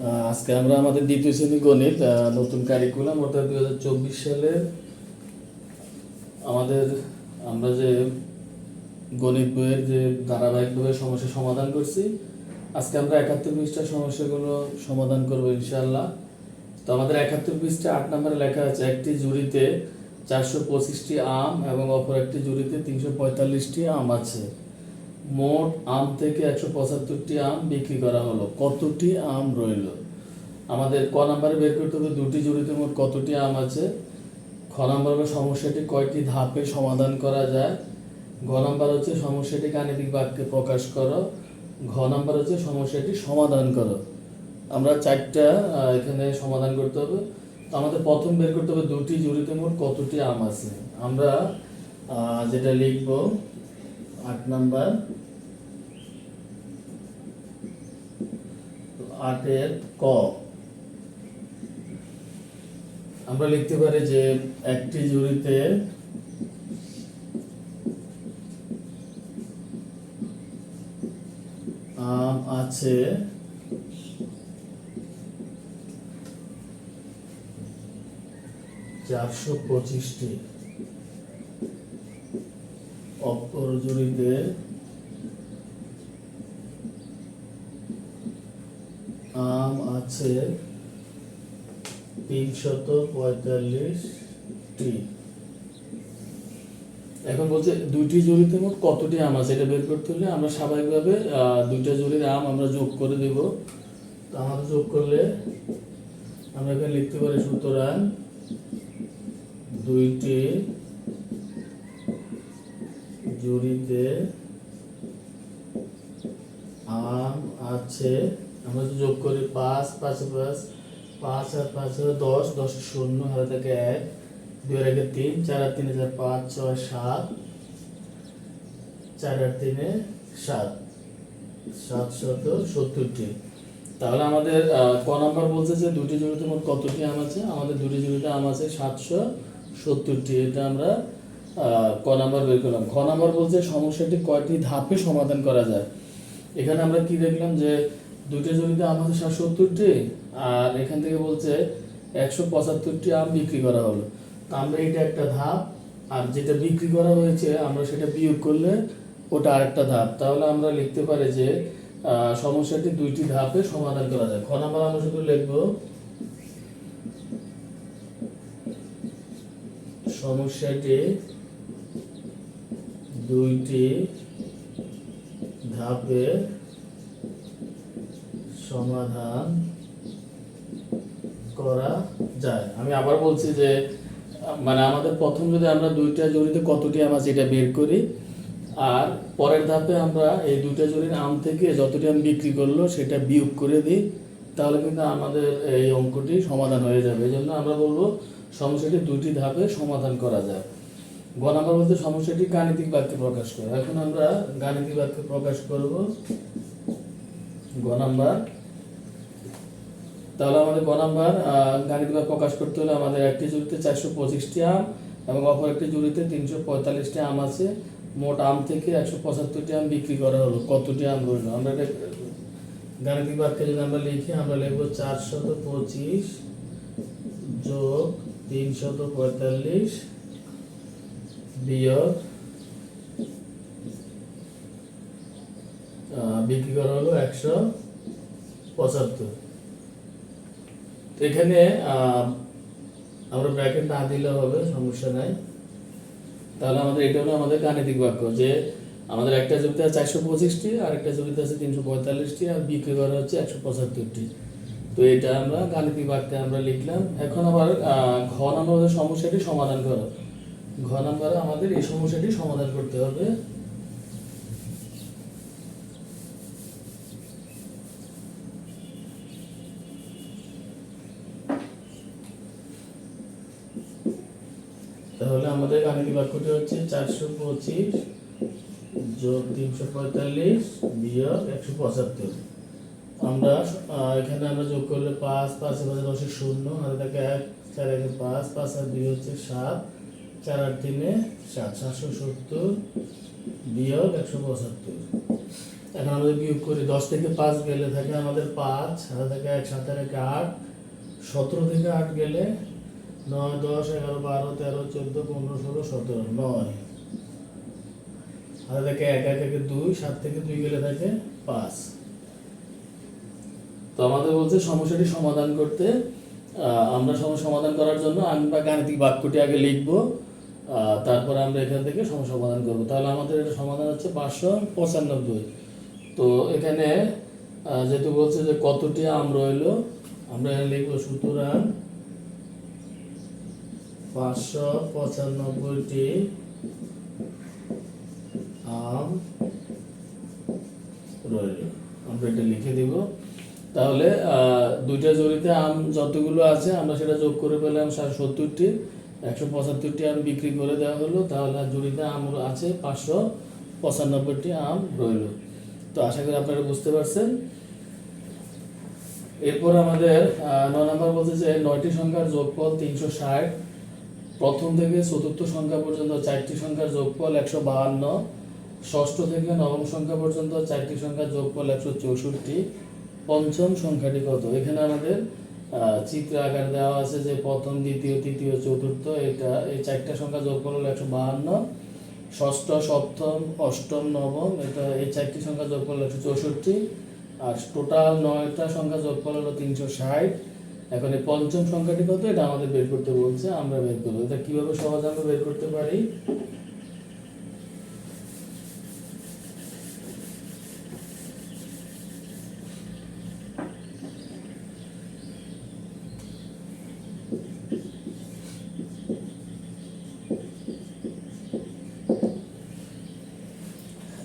আজকে আমরা আমাদের দ্বিতীয় শ্রেণি গণিত নতুন কারিকুলাম অর্থাৎ দুই হাজার চব্বিশ সালে আমাদের, আমরা যে গণিত বইয়ের যে ধারাবাহিকভাবে সমস্যা সমাধান করছি, আজকে আমরা একাত্তর পৃষ্ঠার সমস্যাগুলো সমাধান করব ইনশাল্লাহ তো আমাদের একাত্তর পৃষ্ঠা আট নম্বরে লেখা আছে, একটি জুড়িতে চারশো পঁচিশটি আম এবং অপর একটি জুড়িতে তিনশো পঁয়তাল্লিশটি আম আছে। মোট আম থেকে একশো পঁচাত্তরটি আম বিক্রি করা হলো। কতটি আম রইল? আমাদের ক নাম্বারে বের করতে হবে। দুটি জুড়িতে মোট কতটি আম আছে? খ নাম্বার সমস্যাটি কয়টি ধাপে সমাধান করা যায়? ঘ নাম্বার হচ্ছে, সমস্যাটি গাণিতিক বাক্যে প্রকাশ করো। ঘ নাম্বার হচ্ছে, সমস্যাটি সমাধান করো। আমরা চারটা এখানে সমাধান করতে হবে। তো আমাদের প্রথম বের করতে হবে, দুটি জুড়িতে মোট কতটি আম আছে? আমরা যেটা লিখব আট নাম্বার। আটের ক। আমরা লিখতে পারি যে একটি জুড়িতে আম আছে চারশো পঁচিশটি অপর জুড়িতে আম আছে তিনশত পঁয়তাল্লিশটি। এখন বলছে দুইটি জুড়িতে মোট কতটি আম আছে এটা বের করতে হলে আমরা স্বাভাবিকভাবে দুইটা জুড়ির আম আমরা যোগ করে দেব। তো আমাদের যোগ করলে আমরা এখানে লিখতে পারি সুতরাং দুইটি জুড়িতে আম আছে। আমরা যদি যোগ করি পাঁচ পাঁচ পাঁচ পাঁচ আর পাঁচ দশ দশ শূন্য, হাতে থেকে এক। দুই আর একে তিন, চার আর তিনে চার পাঁচ, ছয়, সাত। চার আর তিনে সাত। সাতশত সত্তরটি। তাহলে আমাদের ক নাম্বার বলছে যে দুটি জুড়িতে মোট কতটি আম আছে? আমাদের দুটি জুড়িতে আম আছে সাতশো সত্তরটি। এটা আমরা ক নাম্বার বের করলাম। খ নাম্বার বলছে সমস্যাটি কয়টি ধাপে সমাধান করা যায়? এখানে আমরা কি দেখলাম যে দুইটা জমিতে আম আছে সাতশো সত্তরটি আর এখান থেকে বলছে একশো পঁচাত্তরটি আম বিক্রি করা হলো। তা আমরা এটা একটা ধাপ, আর যেটা বিক্রি করা হয়েছে, আমরা সেটা বিয়োগ করলে ওটা আরেকটা ধাপ। তাহলে আমরা লিখতে পারি যে সমস্যাটি দুইটি ধাপে সমাধান করা যায়। খ নাম্বার আমরা শুধু লিখব, সমস্যাটি দুইটি ধাপে সমাধান করা যায়। আমি আবার বলছি যে মানে আমাদের প্রথম যদি আমরা দুইটা জড়িতে কতটি আম আছে এটা বের করি, আর পরের ধাপে আমরা এই দুইটা জড়ির আম থেকে যতটি আম বিক্রি করল সেটা বিয়োগ করে দিই, তাহলে কিন্তু আমাদের এই অঙ্কটি সমাধান হয়ে যাবে। এই জন্য আমরা বলব সমস্যাটি দুইটি ধাপে সমাধান করা যায়। গ বলতে সমস্যাটি গাণিতিক বাক্যে প্রকাশ করে। এখন আমরা গাণিতিক বাক্যে প্রকাশ করব। গ নাম্বার। তাহলে আমাদের গ নাম্বার গাণিতিক বাক্য প্রকাশ করতে হলে আমাদের একটি জুড়িতে চারশো পঁচিশটি আম এবং অপর একটি জুড়িতে তিনশো পঁয়তাল্লিশটি আম আছে। মোট আম থেকে একশো পঁচাত্তরটি আম বিক্রি করা হলো। কতটি আম রইল? আমরা এটা গাণিতিক বাক্যে যদি আমরা লিখি, আমরা লিখব চারশত পঁচিশ যোগ তিনশত পঁয়তাল্লিশ বিয়োগ বিক্রি করা হলো একশো পঁচাত্তর। এখানে আমরা ব্র্যাকেট না দিলে হবে, সমস্যা নাই। তাহলে আমাদের, এটা হলো আমাদের গাণিতিক বাক্য যে আমাদের একটা জমিতে আছে চারশো পঁচিশটি, আর একটা জমিতে আছে তিনশো পঁয়তাল্লিশটি, আর বিক্রি করা হচ্ছে একশো পঁচাত্তরটি। তো এটা আমরা গাণিতিক বাক্যে আমরা লিখলাম। এখন আবার ঘ নম্বর সমস্যাটি সমাধান করো। ঘ নম্বরে আমাদের এই সমস্যাটি সমাধান করতে হবে। তাহলে আমাদের গাণিতিক বাক্যটি হচ্ছে চারশো পঁচিশ যোগ তিনশো পঁয়তাল্লিশ বিয়োগ একশো পঁচাত্তর। আমরা এখানে আমরা যোগ করলে পাঁচ পাঁচ পাঁচে দশে শূন্য থাকে এক, চার একে পাঁচ পাঁচ আর দুই হচ্ছে সাত। চার আর তিনে সাত, সাতশো সত্তর, বিয়োগ একশো পঁচাত্তর। এখন আমরা বিয়োগ করি, দশ থেকে পাঁচ গেলে থাকে আমাদের পাঁচ হাতে থাকে এক সাথে থাকে আট, সতেরো থেকে আট গেলে নয়, দশ, এগারো, বারো, তেরো, চোদ্দ, পনেরো, ষোলো, সতেরো, নয়। হাতে থেকে এক, একে দুই, সাত থেকে দুই গেলে থাকে পাঁচ। তো আমাদের বলছে সমস্যাটি সমাধান করতে আমরা সমস্যা সমাধান করার জন্য আমরা গাণিতিক বাক্যটি আগে লিখব। তারপরে আমরা এখান থেকে সমস্যা সমাধান করব। তাহলে আমাদের এটা সমাধান হচ্ছে পাঁচশো পঁচানব্বই। তো এখানে যেহেতু বলছে যে কতটি আম রইল, আমরা এখানে লিখব সুতরাং পাঁচশো পঁচানব্বইটি আম রইল। আমরা এটা লিখে দিব। তাহলে দুইটা জড়িতে আম যতগুলো আছে, আমরা সেটা যোগ করে পেলাম সাড়ে সত্তরটি। একশো পঁচাত্তরটি আম বিক্রি করে দেওয়া হলো তাহলে জড়িতে আম আছে পাঁচশো পঁচানব্বইটি আম রইল। তো আশা করি আপনারা বুঝতে পারছেন। এরপর আমাদের আহ, ন নম্বর বলছে যে নয়টি সংখ্যার যোগফল তিনশো ষাট প্রথম থেকে চতুর্থ সংখ্যা পর্যন্ত চারটি সংখ্যার যোগফল একশো বাহান্ন ষষ্ঠ থেকে নবম সংখ্যা পর্যন্ত চারটি সংখ্যার যোগফল একশো চৌষট্টি পঞ্চম সংখ্যাটি কত? এখানে আমাদের চিত্র আকার দেওয়া আছে যে প্রথম, দ্বিতীয়, তৃতীয়, চতুর্থ, এটা এই চারটা সংখ্যা যোগফল হলো একশো বাহান্ন। ষষ্ঠ, সপ্তম, অষ্টম, নবম, এটা এই চারটি সংখ্যা যোগফল একশো চৌষট্টি। আর টোটাল নয়টা সংখ্যা যোগফল হলো তিনশো ষাট। এখন এই পঞ্চম সংখ্যাটি কত? এটা আমাদের বের করতে বলছে, আমরা বের করব। এটা কীভাবে সহজে আমরা বের করতে পারি?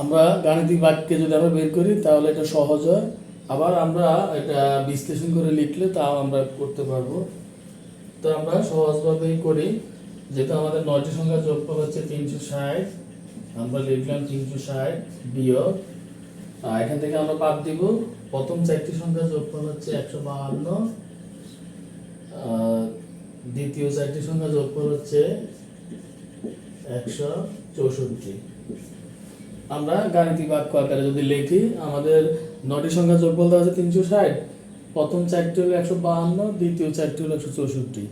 আমরা গাণিতিক বাক্যে যদি আমরা বের করি, তাহলে এটা সহজ হয়। আবার আমরা এটা বিশ্লেষণ করে লিখলে তাও আমরা করতে পারব। তো আমরা সহজভাবেই করি, যেহেতু আমাদের নয়টি সংখ্যা যোগফল হচ্ছে তিনশো ষাট, আমরা লিখলাম তিনশো ষাট বিয়োগ। এখান থেকে আমরা বাদ দিব। প্রথম চারটি সংখ্যা যোগফল হচ্ছে একশো বাহান্ন। দ্বিতীয় চারটি সংখ্যা যোগফল হচ্ছে একশো চৌষট্টি। আমরা গাণিতিক বাক্য আকারে যদি লিখি, আমাদের নটি সংখ্যা যোগফল দেওয়া আছে তিনশো ষাট। প্রথম চারটি হলো একশো বাহান্ন, দ্বিতীয় চারটি হলো একশো চৌষট্টি।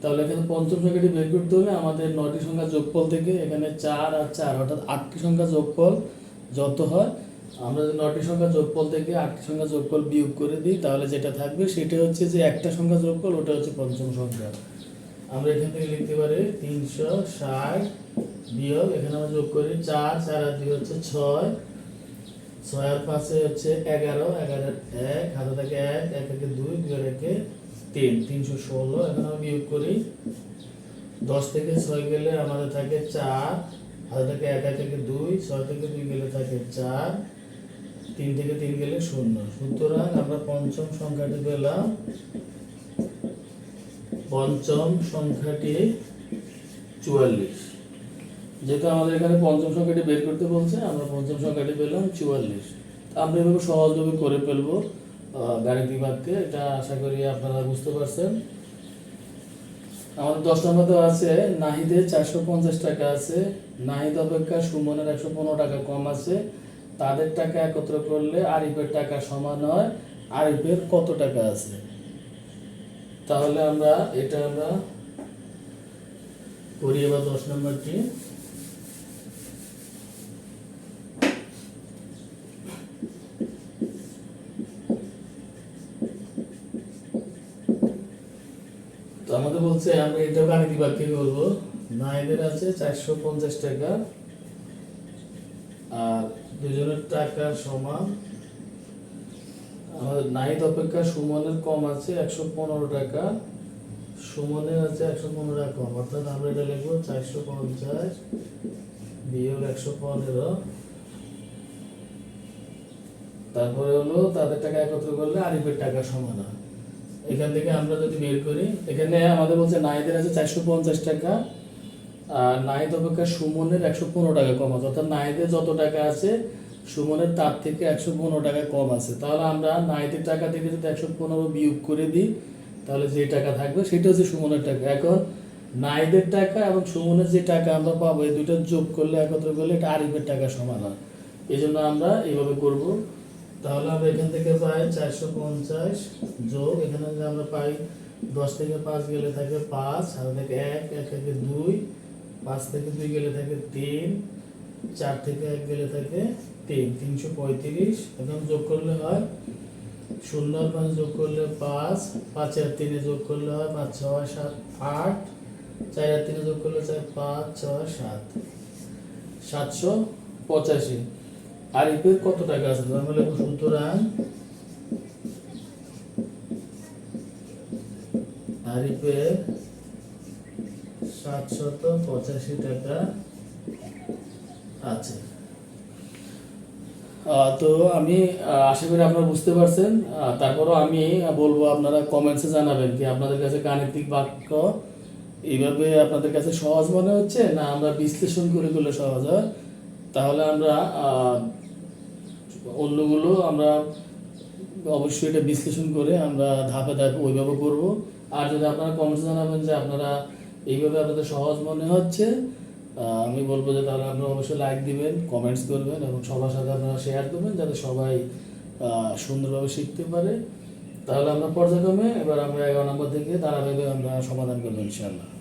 তাহলে এখানে পঞ্চম সংখ্যাটি বের করতে হলে আমাদের নটি সংখ্যা যোগফল থেকে এখানে চার আর চার, অর্থাৎ আটটি সংখ্যা যোগফল যত হয়, আমরা যদি নটি সংখ্যা যোগফল থেকে আটটি সংখ্যা যোগফল বিয়োগ করে দিই, তাহলে যেটা থাকবে সেটা হচ্ছে যে একটা সংখ্যা যোগফল, ওটা হচ্ছে পঞ্চম সংখ্যা। আমরা এখান থেকে লিখতে পারি তিনশো ষাট বিয়োগ, এখানে আমরা যোগ করি চার চার আর দুই হচ্ছে ছয়। ছয় আর পাঁচে হচ্ছে এগারো এগারো এক, হাতে থাকে এক এক একে দুই দুই আর একে তিন, তিনশো ষোলো। এখন আমরা বিয়োগ করি। দশ থেকে ছয় গেলে আমাদের থাকে চার, হাতে থাকে এক এক থেকে দুই, ছয় থেকে দুই গেলে থাকে চার, তিন থেকে তিন গেলে শূন্য। সুতরাং আমরা পঞ্চম সংখ্যাটি পেলাম। পঞ্চম সংখ্যাটি চুয়াল্লিশ। যেহেতু আমাদের এখানে পঞ্চম সংখ্যাটি বের করতে বলছে, আমরা পঞ্চম সংখ্যাটি পেলাম চুয়াল্লিশ। আমরা এভাবে সহজভাবে করে ফেলব গাণিতিক বাক্যে এটা আশা করি আপনারা বুঝতে পারছেন। আমাদের দশ নম্বর দেওয়া আছে নাহিদের চারশো পঞ্চাশ টাকা আছে। নাহিদ অপেক্ষা সুমনের একশো পনেরো টাকা কম আছে। তাদের টাকা একত্র করলে আরিফের টাকা সমান হয়। আরিফের কত টাকা আছে? তাহলে আমরা এটা আমরা করি এবার দশ নম্বরটি তো আমাদের বলছে আমরা এটাও গাণিতিক বাক্যে করব নাইদের আছে চারশো পঞ্চাশ টাকা আর দুজনের টাকা সমান নাহিদ অপেক্ষা সুমনের কম আছে একশো পনেরো টাকা। সুমনের আছে একশো পনেরো টাকা কম। অর্থাৎ আমরা এটা লিখব চারশো পঞ্চাশ বিয়োগ একশো পনেরো। তারপরে হলো তাদের টাকা একত্র করলে আরিফের টাকা সমান হয়। এখান থেকে আমরা যদি বের করি, এখানে আমাদের বলছে নাহিদের আছে চারশো পঞ্চাশ টাকা, আর নাহিদ অপেক্ষা সুমনের একশো পনেরো টাকা কম আছে। অর্থাৎ নাহিদের যত টাকা আছে সুমনের তার থেকে একশো পনেরো টাকা কম আছে। তাহলে আমরা নাহিদের টাকা থেকে যদি একশো পনেরো বিয়োগ করে দিই, তাহলে যে টাকা থাকবে সেটা হচ্ছে সুমনের টাকা। এখন নাইদের টাকা এবং সুমনের যে টাকা আমরা পাবো, এই দুটো যোগ করলে একত্র করলে এটা আরিফের টাকা সমান হয়। এই জন্য আমরা এইভাবে করব। তাহলে আমরা এখান থেকে পাই চারশো পঞ্চাশ যোগ। এখানে আমরা পাই দশ থেকে পাঁচ গেলে থাকে পাঁচ, আর থেকে এক এক থেকে দুই, পাঁচ থেকে দুই গেলে থাকে তিন, চার থেকে এক গেলে থাকে তিন, তিনশো পঁয়ত্রিশ, এখন যোগ করলে হয় শূন্য, পাঁচ যোগ করলে পাঁচ পাঁচ আর তিনে যোগ করলে হয় পাঁচ, ছয়, সাত, আট, চার আর তিনে যোগ করলে চার, পাঁচ, ছয়, সাত। সাতশো পঁচাশি। আরিফের কত টাকা আছে? তাহলে সুতরাং। আরিফের সাতশত পঁচাশি টাকা আছে। তো আমি আশা করি আপনারা বুঝতে পারছেন। তারপরও আমি বলব, আপনারা কমেন্টসে জানাবেন কি আপনাদের কাছে গাণিতিক বাক্য এইভাবে আপনাদের কাছে সহজ মনে হচ্ছে, না আমরা বিশ্লেষণ করে করলে সহজ হয়? তাহলে আমরা অন্যগুলো আমরা অবশ্যই এটা বিশ্লেষণ করে আমরা ধাপে ধাপে ওইভাবে করব। আর যদি আপনারা কমেন্টস জানাবেন যে আপনারা এইভাবে আপনাদের সহজ মনে হচ্ছে আমি বলব যে তাহলে আপনারা অবশ্যই লাইক দিবেন কমেন্টস করবেন এবং সবার সাথে আপনারা শেয়ার করবেন যাতে সবাই সুন্দরভাবে শিখতে পারে। তাহলে আমরা পর্যায়ক্রমে এবার আমরা এগারো নম্বর থেকে ধারাবাহিকভাবে আমরা সমাধান করব ইনশাআল্লাহ।